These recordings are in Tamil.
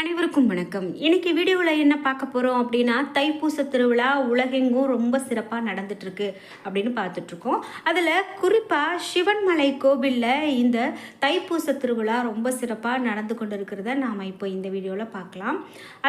அனைவருக்கும் வணக்கம். இன்னைக்கு வீடியோவில் என்ன பார்க்க போகிறோம் அப்படின்னா தைப்பூச திருவிழா உலகெங்கும் ரொம்ப சிறப்பாக நடந்துட்டுருக்கு அப்படின்னு பார்த்துட்ருக்கோம் அதில் குறிப்பாக சிவன்மலை கோவிலில் இந்த தைப்பூச திருவிழா ரொம்ப சிறப்பாக நடந்து கொண்டு இருக்கிறத நாம் இப்போ இந்த வீடியோவில் பார்க்கலாம்.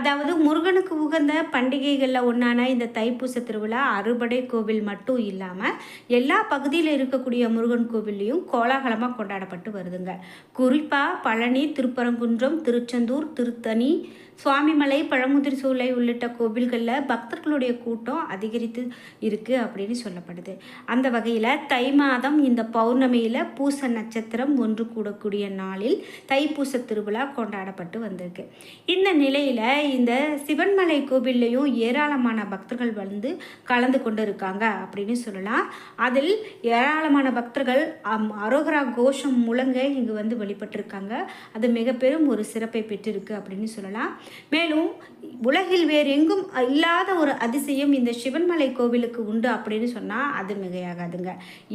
அதாவது முருகனுக்கு உகந்த பண்டிகைகளில் ஒன்றான இந்த தைப்பூச திருவிழா அறுபடை கோவில் மட்டும் இல்லாமல் எல்லா பகுதியில் இருக்கக்கூடிய முருகன் கோவில்லையும் கோலாகலமாக கொண்டாடப்பட்டு வருதுங்க. குறிப்பாக பழனி திருப்பரங்குன்றம் திருச்செந்தூர் திருத்தணி பண்ணி சுவாமிமலை பழமுதிர் சோலை உள்ளிட்ட கோவில்களில் பக்தர்களுடைய கூட்டம் அதிகரித்து இருக்குது அப்படின்னு சொல்லப்படுது. அந்த வகையில் தை மாதம் இந்த பௌர்ணமியில் பூச நட்சத்திரம் ஒன்று கூடக்கூடிய நாளில் தைப்பூச திருவிழா கொண்டாடப்பட்டு வந்திருக்கு. இந்த நிலையில் இந்த சிவன்மலை கோவில்லையும் ஏராளமான பக்தர்கள் வந்து கலந்து கொண்டு இருக்காங்க அப்படின்னு சொல்லலாம். அதில் ஏராளமான பக்தர்கள் அம், அரோகரா கோஷம் முழங்க இங்கு வந்து வழிபட்டிருக்காங்க. அது மிக பெரும் ஒரு சிறப்பை பெற்றிருக்கு அப்படின்னு சொல்லலாம். மேலும் உலகில் வேறு எங்கும் இல்லாத ஒரு அதிசயம் இந்த சிவன்மலை கோவிலுக்கு உண்டு அப்படின்னு சொன்னால் அது மிகையாகாதுங்க.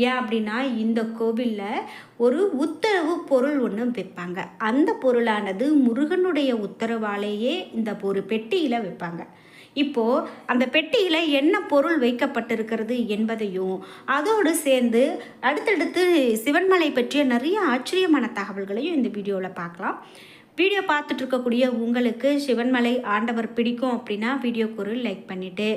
ஏன் அப்படின்னா இந்த கோவிலில் ஒரு உத்தரவு பொருள் ஒன்று வைப்பாங்க அந்த பொருளானது முருகனுடைய உத்தரவாலேயே இந்த ஒரு பெட்டியில் வைப்பாங்க இப்போது அந்த பெட்டியில் என்ன பொருள் வைக்கப்பட்டிருக்கிறது என்பதையும் அதோடு சேர்ந்து அடுத்தடுத்து சிவன்மலை பற்றிய நிறைய ஆச்சரியமான தகவல்களையும் இந்த வீடியோவில் பார்க்கலாம். வீடியோ பார்த்துட்டு இருக்கக்கூடிய உங்களுக்கு சிவன்மலை ஆண்டவர் பிடிக்கும் அப்படின்னா வீடியோக்கு ஒரு லைக் பண்ணிவிட்டு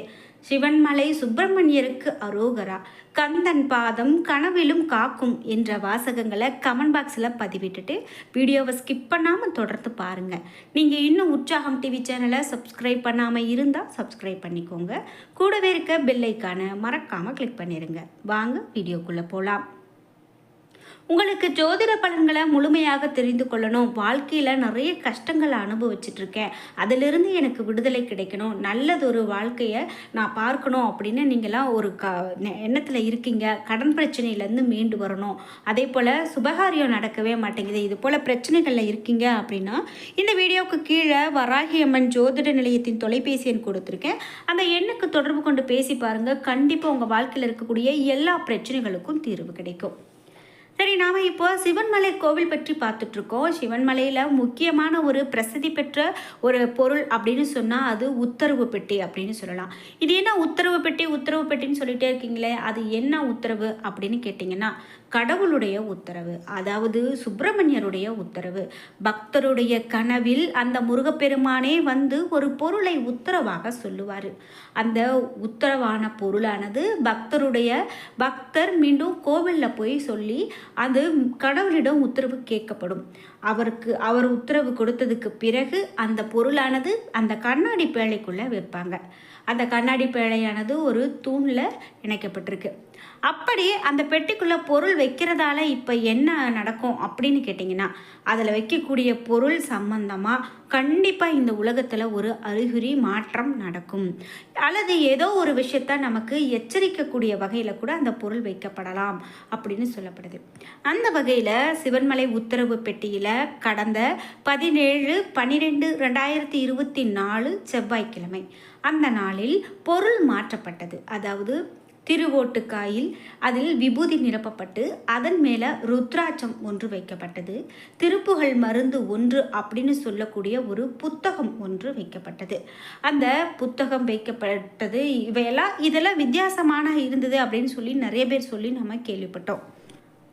சிவன்மலை சுப்பிரமணியருக்கு அரோகரா கந்தன் பாதம் கனவிலும் காக்கும் என்ற வாசகங்களை கமெண்ட் பாக்ஸில் பதிவிட்டுட்டு வீடியோவை ஸ்கிப் பண்ணாமல் தொடர்ந்து பாருங்கள் நீங்கள் இன்னும் உற்சாகம் டிவி சேனலை சப்ஸ்கிரைப் பண்ணாமல் இருந்தால் சப்ஸ்கிரைப் பண்ணிக்கோங்க. கூடவே இருக்க பெல்லைக்கான மறக்காமல் கிளிக் பண்ணிடுங்க வாங்க வீடியோக்குள்ளே போகலாம் உங்களுக்கு ஜோதிட பலன்களை முழுமையாக தெரிந்து கொள்ளணும். வாழ்க்கையில் நிறைய கஷ்டங்களை அனுபவிச்சுட்டு இருக்கேன் அதிலிருந்து எனக்கு விடுதலை கிடைக்கணும். நல்லதொரு வாழ்க்கையை நான் பார்க்கணும் அப்படின்னு நீங்களாம் ஒரு க எண்ணத்தில் இருக்கீங்க. கடன் பிரச்சனையிலேருந்து மீண்டு வரணும். அதே போல் சுபகாரியம் நடக்கவே மாட்டேங்குது. இது போல் பிரச்சனைகளில் இருக்கீங்க அப்படின்னா இந்த வீடியோவுக்கு கீழே வராகி அம்மன் ஜோதிட நிலையத்தின் தொலைபேசி எண் கொடுத்துருக்கேன். அந்த எண்ணுக்கு தொடர்பு கொண்டு பேசி பாருங்கள் கண்டிப்பாக உங்கள் வாழ்க்கையில் இருக்கக்கூடிய எல்லா பிரச்சனைகளுக்கும் தீர்வு கிடைக்கும். சரி நாம் இப்போ சிவன்மலை கோவில் பற்றி பார்த்துட்ருக்கோம். சிவன்மலையில் முக்கியமான ஒரு பிரசித்தி பெற்ற ஒரு பொருள் அப்படின்னு சொன்னால் அது உத்தரவு பெட்டி அப்படின்னு சொல்லலாம். இது என்ன உத்தரவு பெட்டி? உத்தரவு பெட்டின்னு சொல்லிகிட்டே இருக்கீங்களே அது என்ன உத்தரவு அப்படின்னு கேட்டிங்கன்னா கடவுளுடைய உத்தரவு அதாவது சுப்பிரமணியருடைய உத்தரவு. பக்தருடைய கனவில் அந்த முருகப்பெருமானே வந்து ஒரு பொருளை உத்தரவாக சொல்லுவார். அந்த உத்தரவான பொருளானது பக்தருடைய பக்தர் மீண்டும் கோவிலில் போய் சொல்லி அது கடவுளிடம் உத்தரவு கேட்கப்படும். அவருக்கு அவர் உத்தரவு கொடுத்ததுக்கு பிறகு அந்த பொருளானது அந்த கண்ணாடி பேழைக்குள்ளே வைப்பாங்க. அந்த கண்ணாடி பேழையானது ஒரு தூணில் இணைக்கப்பட்டிருக்கு. அப்படி அந்த பெட்டிக்குள்ளே பொருள் வைக்கிறதால இப்போ என்ன நடக்கும் அப்படின்னு கேட்டிங்கன்னா அதில் வைக்கக்கூடிய பொருள் சம்பந்தமாக கண்டிப்பாக இந்த உலகத்தில் ஒரு அறிகுறி மாற்றம் நடக்கும். அல்லது ஏதோ ஒரு விஷயத்த நமக்கு எச்சரிக்கக்கூடிய வகையில் கூட அந்த பொருள் வைக்கப்படலாம் அப்படின்னு சொல்லப்படுது. அந்த வகையில் சிவன்மலை உத்தரவு பெட்டியில் கடந்த பதினேழு பன்னிரெண்டு ரெண்டாயிரத்தி இருபத்தி நாலு செவ்வாய்க்கிழமை அந்த நாளில் பொருள் மாற்றப்பட்டது. அதாவது திருவோட்டுக்காயில் அதில் விபூதி நிரப்பப்பட்டு அதன் மேலே ருத்ராட்சம் ஒன்று வைக்கப்பட்டது. திருப்புகழ் மருந்து ஒன்று அப்படின்னு சொல்லக்கூடிய ஒரு புத்தகம் ஒன்று வைக்கப்பட்டது. அந்த புத்தகம் வைக்கப்பட்டது இவையெல்லாம் இதெல்லாம் வித்தியாசமான இருந்தது அப்படின்னு சொல்லி நிறைய பேர் சொல்லி நம்ம கேள்விப்பட்டோம்.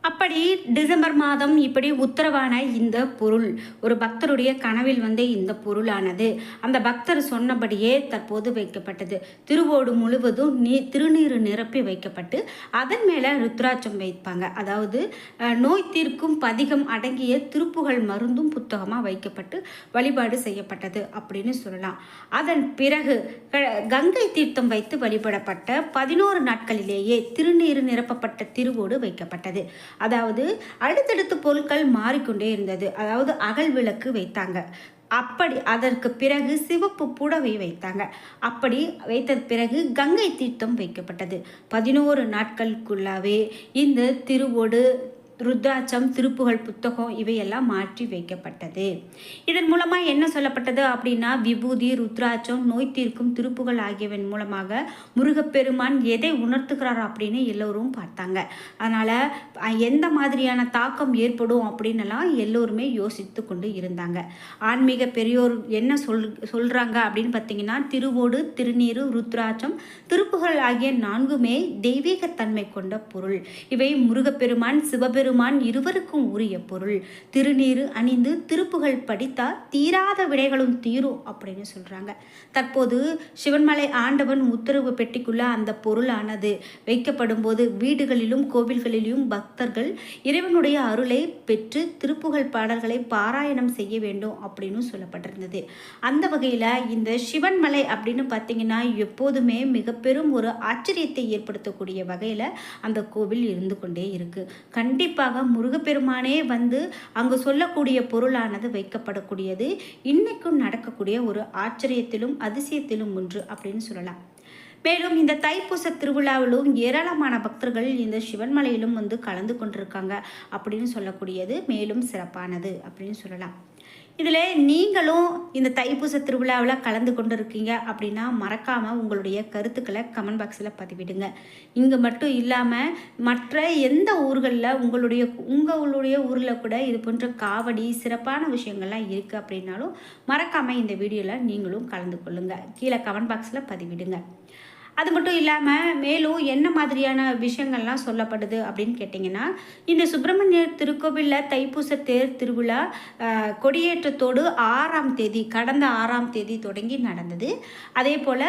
அப்படி டிசம்பர் மாதம் இப்படி உத்தரவான இந்த பொருள் ஒரு பக்தருடைய கனவில் வந்து இந்த பொருளானது. அந்த பக்தர் சொன்னபடியே தற்போது வைக்கப்பட்டது. திருவோடு முழுவதும் நீ திருநீர் நிரப்பி வைக்கப்பட்டு அதன் மேலே ருத்ராட்சம் வைப்பாங்க. அதாவது நோய் தீர்க்கும் பதிகம் அடங்கிய திருப்புகழ் மருந்தும் புத்தகமாக வைக்கப்பட்டு வழிபாடு செய்யப்பட்டது அப்படின்னு சொல்லலாம். அதன் பிறகு க- கங்கை தீர்த்தம் வைத்து வழிபடப்பட்ட பதினோரு நாட்களிலேயே திருநீர் நிரப்பப்பட்ட திருவோடு வைக்கப்பட்டது. அதாவது அடுத்தடுத்து பொருட்கள் மாறிக்கொண்டே இருந்தது. அதாவது அகல் விளக்கு வைத்தாங்க. அப்படி அதற்கு பிறகு சிவப்பு புடவை வைத்தாங்க. அப்படி வைத்த பிறகு கங்கை தீர்த்தம் வைக்கப்பட்டது. பதினோரு நாட்களுக்குள்ளாவே இந்த திருவோடு ருத்ராட்சம் திருப்புகழ் புத்தகம் இவையெல்லாம் மாற்றி வைக்கப்பட்டது. இதன் மூலமாக என்ன சொல்லப்பட்டது அப்படின்னா விபூதி ருத்ராட்சம் நோய் தீர்க்கும் திருப்புகள் ஆகியவன் மூலமாக முருகப்பெருமான் எதை உணர்த்துகிறார் அப்படின்னு எல்லோரும் பார்த்தாங்க. அதனால் எந்த மாதிரியான தாக்கம் ஏற்படும் அப்படின்னுலாம் எல்லோருமே யோசித்து கொண்டு இருந்தாங்க. ஆன்மீக பெரியோர் என்ன சொல் சொல்கிறாங்க அப்படின்னு பார்த்தீங்கன்னா திருவோடு திருநீரு ருத்ராட்சம் திருப்புகள் ஆகிய நான்குமே தெய்வீகத்தன்மை கொண்ட பொருள். இவை முருகப்பெருமான் சிவபெரு பெருமான் இருவருக்கும் உரிய பொருள். திருநீறு அணிந்து திருப்புகள் படித்தால் தீராத விடைகளும் தீரும் அப்படின்னு சொல்கிறாங்க தற்போது சிவன்மலை ஆண்டவன் உத்தரவு பெட்டிக்குள்ள அந்த பொருளானது. வைக்கப்படும் போது வீடுகளிலும் கோவில்களிலும் பக்தர்கள் இறைவனுடைய அருளை பெற்று திருப்புகழ் பாடல்களை பாராயணம் செய்ய வேண்டும் அப்படின்னு சொல்லப்பட்டிருந்தது. அந்த வகையில் இந்த சிவன்மலை அப்படின்னு பார்த்தீங்கன்னா எப்போதுமே மிக பெரும் ஒரு ஆச்சரியத்தை ஏற்படுத்தக்கூடிய வகையில் அந்த கோவில் இருந்து கொண்டே இருக்குது கண்டிப்பாக கண்டிப்பாக முருகப்பெருமானே வந்து அங்கு சொல்லக்கூடிய பொருளானது வைக்கப்படக்கூடியது. இன்னைக்கும் நடக்கக்கூடிய ஒரு ஆச்சரியத்திலும் அதிசயத்திலும் ஒன்று அப்படின்னு சொல்லலாம். மேலும் இந்த தைப்பூச திருவிழாவிலும் ஏராளமான பக்தர்கள் இந்த சிவன்மலையிலும் வந்து கலந்து கொண்டிருக்காங்க அப்படின்னு சொல்லக்கூடியது மேலும் சிறப்பானது அப்படின்னு சொல்லலாம். இதில் நீங்களும் இந்த தைப்பூச திருவிழாவில் கலந்து கொண்டு இருக்கீங்க அப்படின்னா மறக்காமல் உங்களுடைய கருத்துக்களை கமெண்ட் பாக்ஸில் பதிவிடுங்க. இங்கே மட்டும் இல்லாமல் மற்ற எந்த ஊர்களில் உங்களுடைய உங்களுடைய ஊரில் கூட இது போன்ற காவடி சிறப்பான விஷயங்கள்லாம் இருக்குது அப்படின்னாலும் மறக்காமல் இந்த வீடியோவில் நீங்களும் கலந்து கொள்ளுங்கள் கீழே கமெண்ட் பாக்ஸில் பதிவிடுங்க. அது மட்டும் இல்லாமல் மேலும் என்ன மாதிரியான விஷயங்கள்லாம் சொல்லப்படுது அப்படின்னு கேட்டிங்கன்னா இந்த சுப்பிரமணியர் திருக்கோவிலில் தைப்பூச தேர் திருவிழா கொடியேற்றத்தோடு ஆறாம் தேதி கடந்த ஆறாம் தேதி தொடங்கி நடந்தது. அதே போல்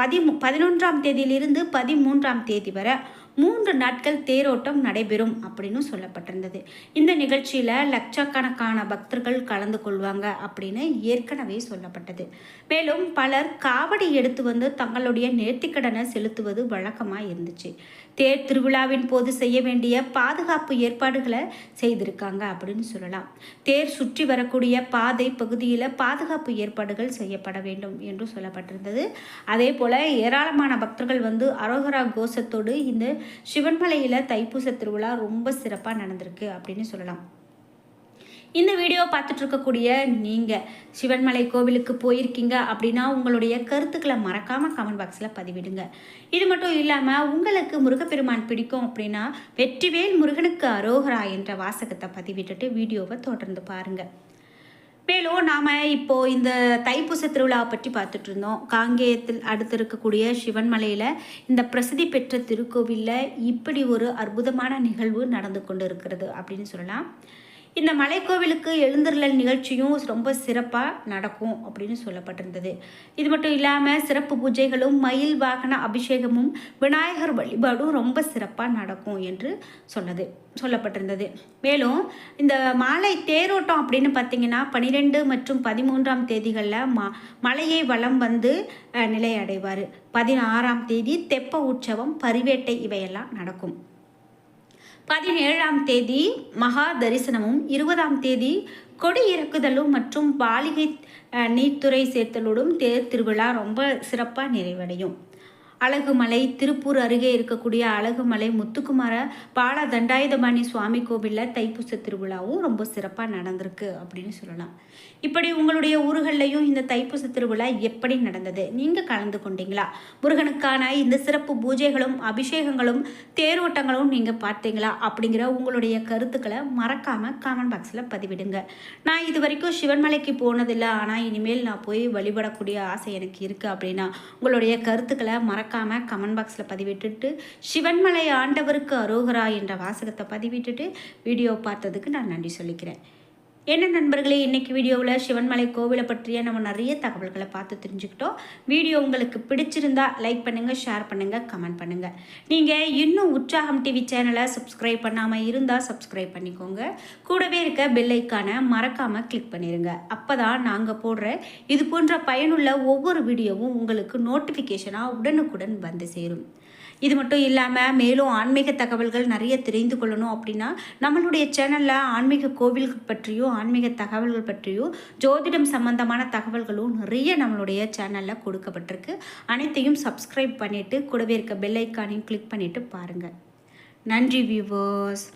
பதிமூ பதினொன்றாம் தேதியிலிருந்து பதிமூன்றாம் தேதி வரை மூன்று நாட்கள் தேரோட்டம் நடைபெறும் அப்படின்னு சொல்லப்பட்டிருந்தது. இந்த நிகழ்ச்சியில் லட்சக்கணக்கான பக்தர்கள் கலந்து கொள்வாங்க அப்படின்னு ஏற்கனவே சொல்லப்பட்டது. மேலும் பலர் காவடி எடுத்து வந்து தங்களுடைய நேர்த்திக்கடனை செலுத்துவது வழக்கமாக இருந்துச்சு. தேர் திருவிழாவின் போது செய்ய வேண்டிய பாதுகாப்பு ஏற்பாடுகளை செய்திருக்காங்க அப்படின்னு சொல்லலாம். தேர் சுற்றி வரக்கூடிய பாதை பகுதியில் பாதுகாப்பு ஏற்பாடுகள் செய்யப்பட வேண்டும் என்று சொல்லப்பட்டிருந்தது. அதே போல் ஏராளமான பக்தர்கள் வந்து அரோகரா கோஷத்தோடு இந்த சிவன்மலையில் தைப்பூச திருவிழா ரொம்ப சிறப்பாக நடந்திருக்கு அப்படின்னு சொல்லலாம். இந்த வீடியோ பார்த்துட்ருக்கக்கூடிய நீங்கள் சிவன்மலை கோவிலுக்கு போயிருக்கீங்க அப்படின்னா உங்களுடைய கருத்துக்களை மறக்காமல் கமெண்ட் பாக்ஸில் பதிவிடுங்க. இது மட்டும் இல்லாமல் உங்களுக்கு முருகப்பெருமான் பிடிக்கும் அப்படின்னா வெற்றிவேல் முருகனுக்கு அரோகரா என்ற வாசகத்தை பதிவிட்டுட்டு வீடியோவை தொடர்ந்து பாருங்கள் மேலும் நாம் இப்போது இந்த தைப்பூச திருவிழாவை பற்றி பார்த்துட்டு இருந்தோம் காங்கேயத்தில் அடுத்து இருக்கக்கூடிய சிவன்மலையில் இந்த பிரசித்தி பெற்ற திருக்கோவிலில் இப்படி ஒரு அற்புதமான நிகழ்வு நடந்து கொண்டு இருக்கிறது அப்படின்னு சொல்லலாம். இந்த மலைக்கோவிலுக்கு எழுந்தருளல் நிகழ்ச்சியும் ரொம்ப சிறப்பாக நடக்கும் அப்படின்னு சொல்லப்பட்டிருந்தது. இது மட்டும் இல்லாமல் சிறப்பு பூஜைகளும் மயில் வாகன அபிஷேகமும் விநாயகர் வழிபாடும் ரொம்ப சிறப்பாக நடக்கும் என்று சொன்னது சொல்லப்பட்டிருந்தது. மேலும் இந்த மாலை தேரோட்டம் அப்படின்னு பார்த்தீங்கன்னா பனிரெண்டு மற்றும் பதிமூன்றாம் தேதிகளில் மா மலையை வளம் வந்து நிலையடைவார். பதினாறாம் தேதி தெப்ப உற்சவம் பரிவேட்டை இவையெல்லாம் நடக்கும். பதினேழாம் தேதி மகா தரிசனமும் இருபதாம் தேதி கொடி இறக்குதலும் மற்றும் பாலிகை நீர்த்துறை சேர்த்தலோடும் தேர் திருவிழா ரொம்ப சிறப்பாக நிறைவடையும். அழகுமலை திருப்பூர் அருகே இருக்கக்கூடிய அழகுமலை முத்துக்குமார பால தண்டாயுதபாணி சுவாமி கோவிலில் தைப்பூச திருவிழாவும் ரொம்ப சிறப்பாக நடந்திருக்கு அப்படின்னு சொல்லலாம். இப்படி உங்களுடைய ஊர்களையும் இந்த தைப்பூச திருவிழா எப்படி நடந்தது? நீங்கள் கலந்து கொண்டீங்களா? முருகனுக்கான இந்த சிறப்பு பூஜைகளும் அபிஷேகங்களும் தேரோட்டங்களும் நீங்கள் பார்த்தீங்களா? அப்படிங்கிற உங்களுடைய கருத்துக்களை மறக்காமல் காமெண்ட் பாக்ஸில் பதிவிடுங்க. நான் இது வரைக்கும் சிவன்மலைக்கு போனதில்லை. ஆனால் இனிமேல் நான் போய் வழிபடக்கூடிய ஆசை எனக்கு இருக்குது அப்படின்னா உங்களுடைய கருத்துக்களை மறக்க மறக்காமல் கமெண்ட் பாக்ஸில் பதிவிட்டுட்டு சிவன்மலை ஆண்டவருக்கு அரோகரா என்ற வாசகத்தை பதிவிட்டுட்டு வீடியோ பார்த்ததுக்கு நான் நன்றி சொல்லிக்கிறேன். என்ன நண்பர்களே இன்றைக்கி வீடியோவில் சிவன்மலை கோவிலை பற்றிய நம்ம நிறைய தகவல்களை பார்த்து தெரிஞ்சுக்கிட்டோம். வீடியோ உங்களுக்கு பிடிச்சிருந்தா லைக் பண்ணுங்கள் ஷேர் பண்ணுங்கள் கமெண்ட் பண்ணுங்கள் நீங்கள் இன்னும் உற்சாகம் டிவி சேனலை சப்ஸ்கிரைப் பண்ணாமல் இருந்தால் சப்ஸ்கிரைப் பண்ணிக்கோங்க. கூடவே இருக்க பெல்லைக்கான மறக்காமல் கிளிக் பண்ணிடுங்க அப்போ தான் நாங்கள் போடுற இது போன்ற பயனுள்ள ஒவ்வொரு வீடியோவும் உங்களுக்கு நோட்டிஃபிகேஷனாக உடனுக்குடன் வந்து சேரும். இது மட்டும் இல்லாமல் மேலும் ஆன்மீக தகவல்கள் நிறைய தெரிந்து கொள்ளணும் அப்படின்னா நம்மளுடைய சேனலில் ஆன்மீக கோவில்கள் பற்றியும் ஆன்மீக தகவல்கள் பற்றியும் ஜோதிடம் சம்பந்தமான தகவல்களும் நிறைய நம்மளுடைய சேனலில் கொடுக்கப்பட்டிருக்கு. அனைத்தையும் சப்ஸ்கிரைப் பண்ணிவிட்டு கூடவே இருக்க பெல் ஐக்கானையும் கிளிக் பண்ணிவிட்டு பாருங்கள் நன்றி வியூவர்ஸ்